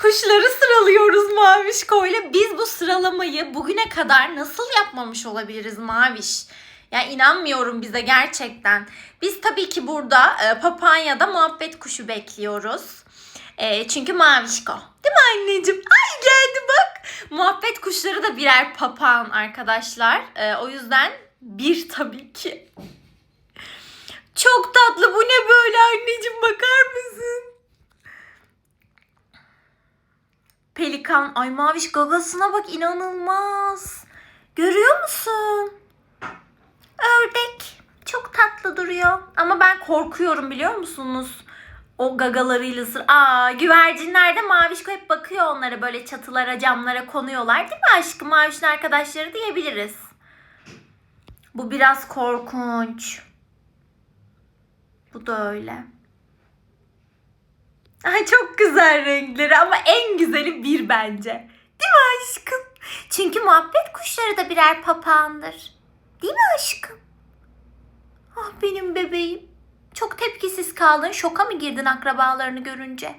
Kuşları sıralıyoruz Mavişko ile. Biz bu sıralamayı bugüne kadar nasıl yapmamış olabiliriz Maviş? Ya inanmıyorum bize gerçekten. Biz tabii ki burada e, Papanya'da muhabbet kuşu bekliyoruz. E, çünkü Mavişko. Değil mi anneciğim? Ay geldi bak. Muhabbet kuşları da birer papağan arkadaşlar. E, o yüzden bir tabii ki. Çok tatlı. Bu ne böyle anneciğim bakar mısın? Pelikan. Ay maviş gagasına bak inanılmaz. Görüyor musun? Ördek. Çok tatlı duruyor. Ama ben korkuyorum biliyor musunuz? O gagalarıyla sır. Aa güvercinler de Mavişko hep bakıyor onlara böyle çatılara camlara konuyorlar değil mi aşkım? Maviş'in arkadaşları diyebiliriz. Bu biraz korkunç. Bu da öyle. Ay çok güzel renkleri ama en güzeli bir bence. Değil mi aşkım? Çünkü muhabbet kuşları da birer papağandır. Değil mi aşkım? Ah benim bebeğim. Çok tepkisiz kaldın. Şoka mı girdin akrabalarını görünce?